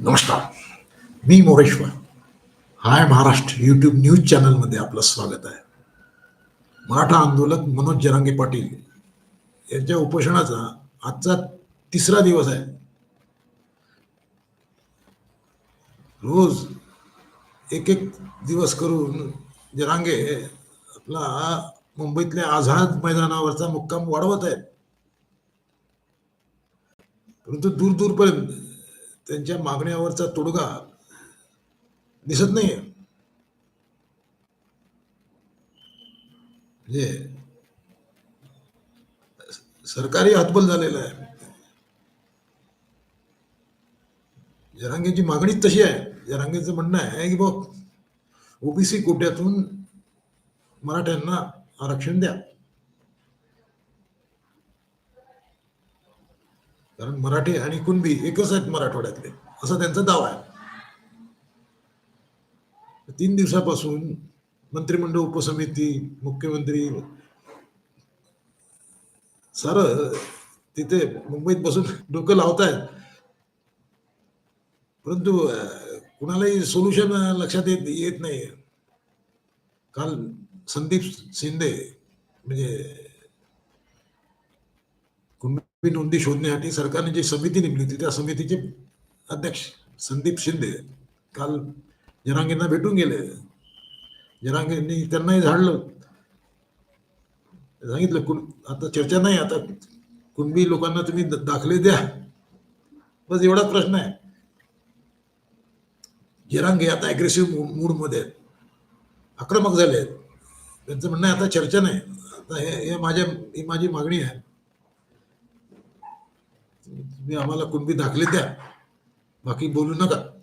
नमस्कार. मी Moreshwar hi Maharashtra YouTube news चॅनलमध्ये आपलं स्वागत आहे. मराठा आंदोलक मनोज जरांगे पाटील यांच्या उपोषणाचा आजचा तिसरा दिवस आहे. रोज एक एक दिवस करून जरांगे आपला मुंबईतल्या आझाद मैदानावरचा मुक्काम वाढवत आहेत. परंतु दूर दूरपर्यंत त्यांच्या मागण्यावरचा तोडगा दिसत नाही म्हणजे सरकारी हतबल झालेलं आहे. जरांगेची मागणी तशी आहे. जरांगेचं म्हणणं आहे की बघ ओबीसी कोट्यातून मराठ्यांना आरक्षण द्या. कारण मराठी आणि कुणबी एकच आहेत मराठवाड्यातले. असा त्यांचा दावा आहे. तीन दिवसापासून मंत्रिमंडळ उपसमिती मुख्यमंत्री सर तिथे मुंबईत बसून डोकं लावतायत. परंतु कुणालाही सोल्युशन लक्षात येत येत नाही काल संदीप शिंदे म्हणजे ही नोंदी शोधण्यासाठी सरकारने जी समिती नेमली होती त्या समितीचे अध्यक्ष संदीप शिंदे काल जनांगींना भेटून गेले. जनांगींनी त्यांनाही झाडलं. सांगितलं कुण आता चर्चा नाही आता कुणबी लोकांना तुम्ही दाखले द्या. बस एवढाच प्रश्न आहे. जरांगे आता अग्रेसिव्ह मूडमध्ये आहेत. आक्रमक झाले आहेत. त्यांचं म्हणणं आहे आता चर्चा नाही. आता हे हे माझ्या ही माझी मागणी आहे. तुम्ही आम्हाला कुणबी दाखले द्या. बाकी बोलू नका.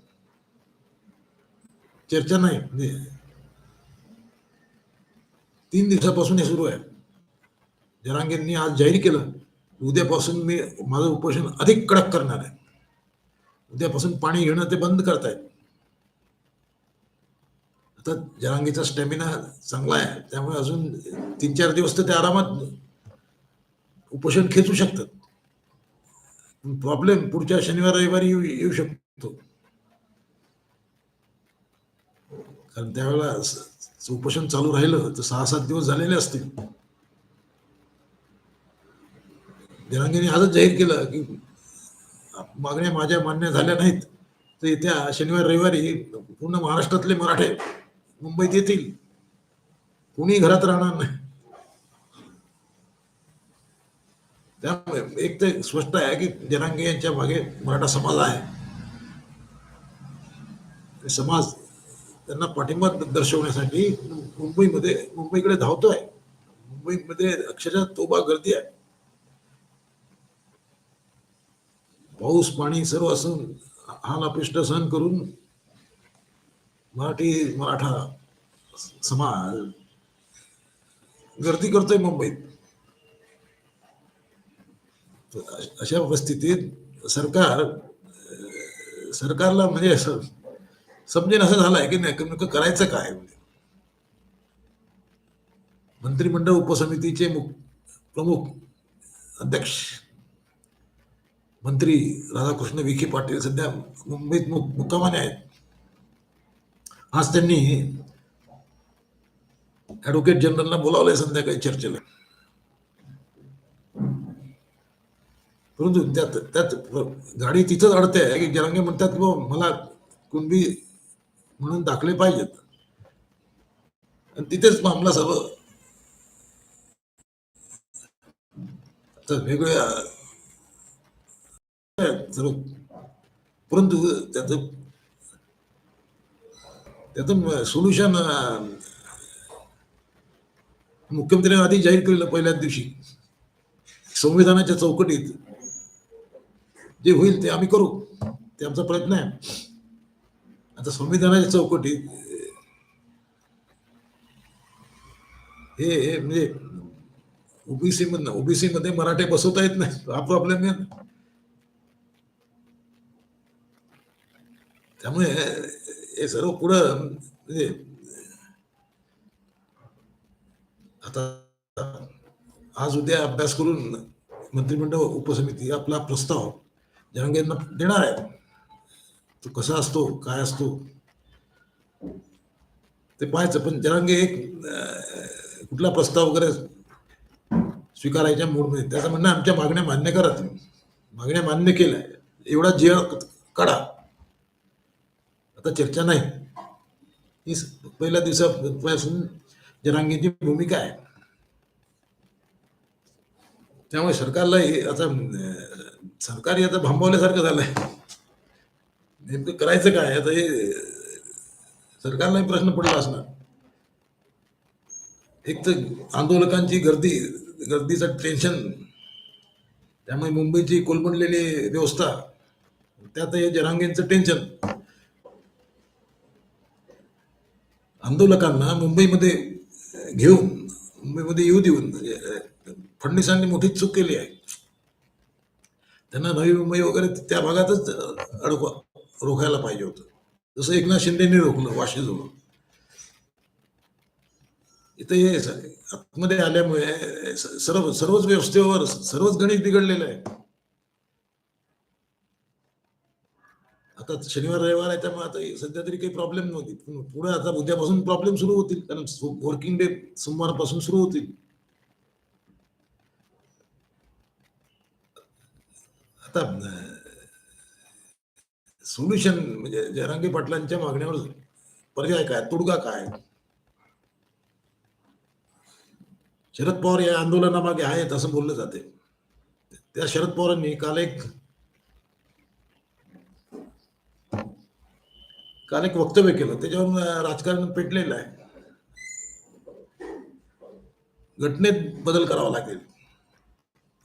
चर्चा नाही. म्हणजे तीन दिवसापासून हे सुरू आहे. जरांगेंनी आज जाहीर केलं. उद्यापासून मी माझं उपोषण अधिक कडक करणार आहे. उद्यापासून पाणी घेणं ते बंद करतायत. आता जरांगीचा स्टॅमिना चांगला आहे. त्यामुळे अजून तीन चार दिवस तर ते आरामात उपोषण खेचू शकतात. प्रॉब्लेम पुढच्या शनिवार रविवारी येऊ येऊ शकतो. कारण त्यावेळेला उपोषण चालू राहिलं तर सहा सात दिवस झालेले असतील. जरांगेने आजच जाहीर केलं की मागण्या माझ्या मान्य झाल्या नाहीत तर येत्या शनिवार रविवारी पूर्ण महाराष्ट्रातले मराठे मुंबईत येतील. कोणी घरात राहणार नाही. त्यामुळे एक तर स्पष्ट आहे की जनांगे यांच्या मागे मराठा समाज आहे. समाज त्यांना पाठिंबा दर्शवण्यासाठी मुंबईमध्ये मुंबईकडे धावतोय. मुंबईमध्ये अक्षरशः तोबा गर्दी आहे. पाऊस पाणी सर्व असून हालापिष्ट सहन करून मराठी मराठा समाज गर्दी करतोय मुंबईत. अशा परिस्थितीत सरकार सरकारला म्हणजे असं समजेन असं झालंय की नेमकं नेमकं करायचं काय? म्हणजे मंत्रिमंडळ उपसमितीचे मुख प्रमुख अध्यक्ष मंत्री राधाकृष्ण विखे पाटील सध्या मुंबईत मु- मुक्कामाने आहेत. आज त्यांनी ॲडव्होकेट जनरलला बोलावलंय संध्याकाळी चर्चेला. परंतु त्यात त्यात गाडी तिथंच अडते. की जरांगे म्हणतात की मला कुणबी म्हणून दाखले पाहिजेत. आणि तिथेच मामला सर्व तर वेगवेगळ्या सर्व परंतु त्याच त्याचं सोल्युशन मुख्यमंत्र्यांनी आधी जाहीर केलेलं पहिल्याच दिवशी. संविधानाच्या चौकटीत जे होईल ते आम्ही करू. ते आमचा प्रयत्न आहे. आता संविधानाच्या चौकटीत हे हे म्हणजे ओबीसी मधनं ओबीसी मध्ये मराठे बसवता येत नाही हा प्रॉब्लेम आहे. त्यामुळे हे सर्व पुढं म्हणजे आता आज उद्या अभ्यास करून मंत्रिमंडळ उपसमिती आपला प्रस्ताव जहांगीरना देणार आहे. तो कसा असतो काय असतो ते पाहायचं. पण जरांगे एक कुठला प्रस्ताव वगैरे स्वीकारायच्या मूडमध्ये. त्याचं म्हणणं आमच्या मागण्या मान्य करा तुम्ही. मागण्या मान्य केल्या. एवढा जेळ काढा. आता चर्चा नाही. ही पहिल्या दिवसापासून जरांगीची भूमिका आहे. त्यामुळे सरकारला हे आता सरकारी आता भांबवल्यासारखं झालंय. नेमकं करायचं काय? आता हे सरकारलाही प्रश्न पडला असणार. एक तर आंदोलकांची गर्दी गर्दीचं टेन्शन त्यामुळे मुंबईची कोलमडलेली व्यवस्था त्यात हे जरांगेंचं टेन्शन आंदोलकांना मुंबईमध्ये घेऊन मुंबईमध्ये येऊ देऊन म्हणजे, फडणवीसांनी मोठी चूक केली आहे. त्यांना नवी मुंबई वगैरे त्या भागातच अडकवा रोखायला पाहिजे होतं. जसं एकनाथ शिंदेने रोखलं वाशीजवळ इथं हे आतमध्ये आल्यामुळे सर्व सर्वच व्यवस्थेवर सर्वच गणित बिघडलेलं आहे. आता शनिवार रविवार आहे त्यामुळे आता सध्या तरी काही प्रॉब्लेम नव्हती. पुढे आता उद्यापासून प्रॉब्लेम सुरू होतील. कारण वर्किंग डे सोमवारपासून सुरू होतील. आता सोल्युशन म्हणजे जयरांगी पाटलांच्या मागण्यावर पर्याय काय? तोडगा काय? शरद पवार या आंदोलनामागे आहेत असं बोललं जाते. त्या शरद पवारांनी काल एक काल एक वक्तव्य केलं. त्याच्यावरून राजकारण पेटलेलं आहे. घटनेत बदल करावा लागेल.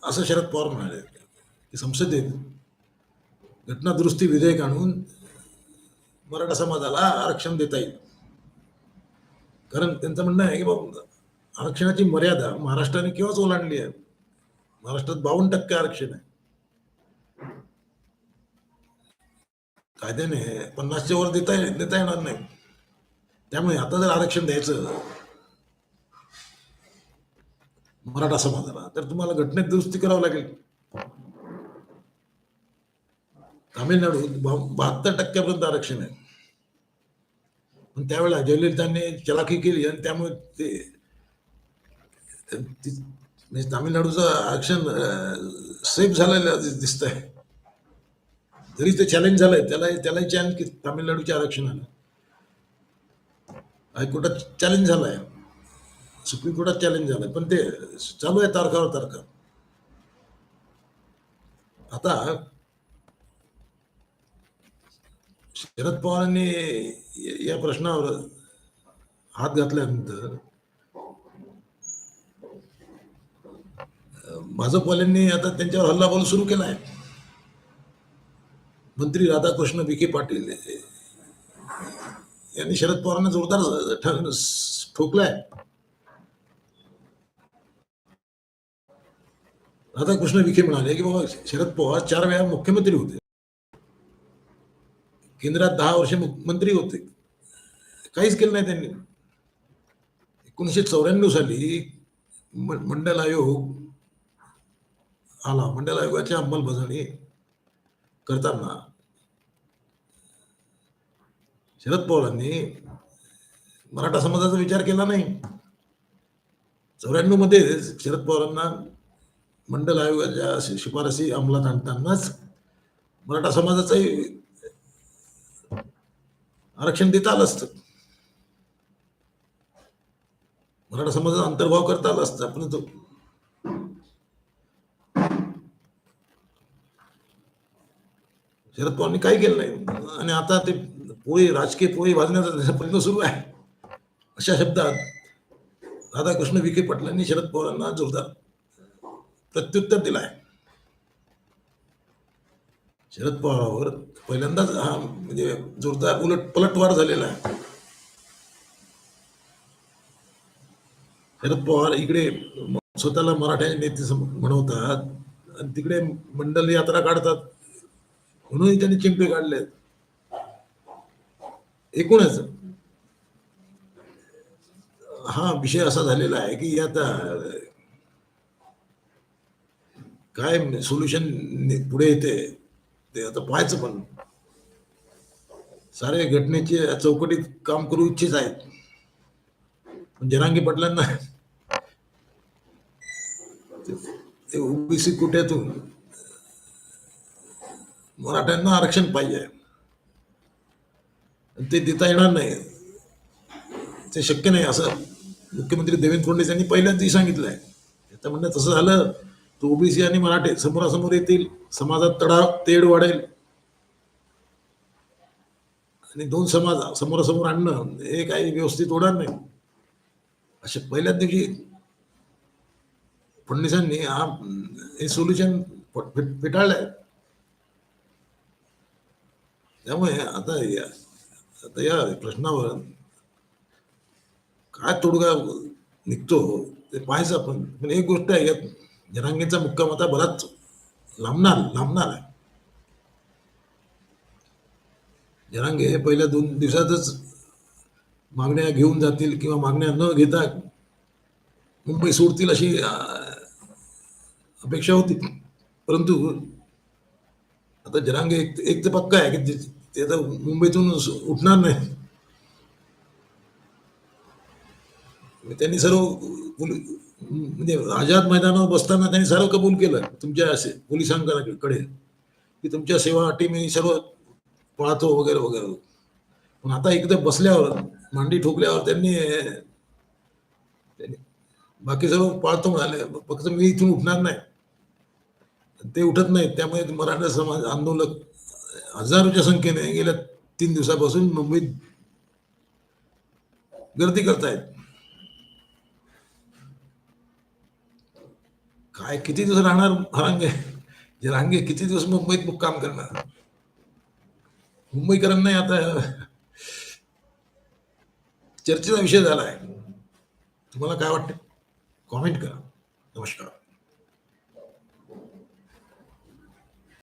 असं शरद पवार म्हणाले. ते संसदेत घटना दुरुस्ती विधेयक आणून मराठा समाजाला आरक्षण देता येईल. कारण त्यांचं म्हणणं आहे की बाबा आरक्षणाची मर्यादा महाराष्ट्राने केव्हाच ओलांडली आहे? महाराष्ट्रात बावन्न टक्के आरक्षण आहे. कायद्याने पन्नासच्या वर देता देता येणार नाही. त्यामुळे आता जर आरक्षण द्यायचं मराठा समाजाला तर तुम्हाला घटनेत दुरुस्ती करावं लागेल. तामिळनाडू बहात्तर टक्क्यापर्यंत आरक्षण आहे. पण त्यावेळेला जयललितांनी चलाखी केली आणि त्यामुळे ते म्हणजे तामिळनाडूचं आरक्षण सेफ झालेलं दिसत आहे जरी ते चॅलेंज झालंय त्याला त्यालाही चॅलेंज की तामिळनाडूच्या आरक्षणाला हायकोर्टात चॅलेंज झालाय. सुप्रीम कोर्टात चॅलेंज झालंय. पण ते चालू आहे तारखावर तारखा. आता शरद पवारांनी या- प्रश्नावर हात घातल्यानंतर अं, भाजपवाल्यांनी आता त्यांच्यावर हल्लाबोल सुरू केला आहे. मंत्री राधाकृष्ण विखे पाटील यांनी शरद पवारांना जोरदार ठोकलाय. राधाकृष्ण विखे म्हणाले की बाबा शरद पवार चार वेळा मुख्यमंत्री होते. केंद्रात दहा वर्ष मंत्री होते. काहीच केलं नाही त्यांनी. एकोणीसशे चौऱ्याण्णव साली मंडल आयोग आला. मंडल आयोगाची अंमलबजावणी करताना शरद पवारांनी मराठा समाजाचा विचार केला नाही. चौऱ्याण्णवमध्ये शरद पवारांना मंडल आयोगाच्या शिफारसी अंमलात आणतानाच मराठा समाजाचाही आरक्षण देता आलं असतं. मराठा समाजाचा अंतर्भाव करता आला असतं. पण तो शरद पवारांनी काही केलं नाही. आणि आता ते पोळी राजकीय पोळी भाजण्याचा प्रयत्न सुरू आहे. अशा शब्दात राधाकृष्ण विखे पाटलांनी शरद पवारांना जोरदार प्रत्युत्तर दिलं आहे शरद पवारावर पहिल्यांदाच हा म्हणजे जोरदार उलट पलटवार झालेला आहे. शरद पवार इकडे स्वतःला मराठ्या नेते म्हणवतात आणि तिकडे मंडल यात्रा काढतात. म्हणूनही त्यांनी चिंपे काढले एकूणच हा विषय असा झालेला आहे की आता काय सोल्युशन पुढे येते? ते आता पाहायचं पण. सारे घटनेचे चौकटीत काम करू इच्छित आहेत. पण जरांगी पटलांना ते ओबीसी कुठ्यातून मराठ्यांना आरक्षण पाहिजे. ते देता येणार नाही. ते शक्य नाही असं मुख्यमंत्री देवेंद्र फडणवीस यांनी पहिल्यांदाही सांगितलं आहे आता म्हणणं तसं झालं तर ओबीसी आणि मराठे समोरासमोर येतील. समाजात तडा तेढ वाढेल. आणि दोन समाज समोरासमोर आणणं हे काही व्यवस्थित होणार नाही. असे पहिल्याच दिवशी फडणवीसांनी हा हे सोल्युशन फेटाळलंय. त्यामुळे आता या आता या प्रश्नावर काय तोडगा निघतो ते पाहायचं आपण. पण एक गोष्ट आहे यात जनांगीचा मुक्काम आता बराच लांबणार लांबणार आहे. जनांगे पहिल्या दोन दिवसातच मागण्या घेऊन जातील किंवा मागण्या न घेता मुंबई सोडतील अशी अपेक्षा होती. परंतु आता जनांगे एक एक तर पक्का आहे की ते- तर आता मुंबईतून उठणार नाही. त्यांनी सर्व म्हणजे आझाद मैदानावर बसताना त्यांनी सर्व कबूल केलं. तुमच्या असे पोलिसांकडे. की तुमच्या सेवा अटी मी सर्व पाळतो वगैरे वगैरे. पण आता एकदा बसल्यावर मांडी ठोकल्यावर त्यांनी त्यांनी बाकी सर्व पाळतो म्हणाले फक्त मी इथून उठणार नाही. ते उठत नाहीत. त्यामुळे मराठा समाज आंदोलक हजारोच्या संख्येने गेल्या तीन दिवसापासून मुंबईत गर्दी करतायत. काय किती दिवस राहणार रांगे जे रांगे किती दिवस मुंबईत मुक्काम करणार? मुंबईकरांना आता चर्चेचा विषय झाला आहे तुम्हाला काय वाटतं कॉमेंट करा. नमस्कार.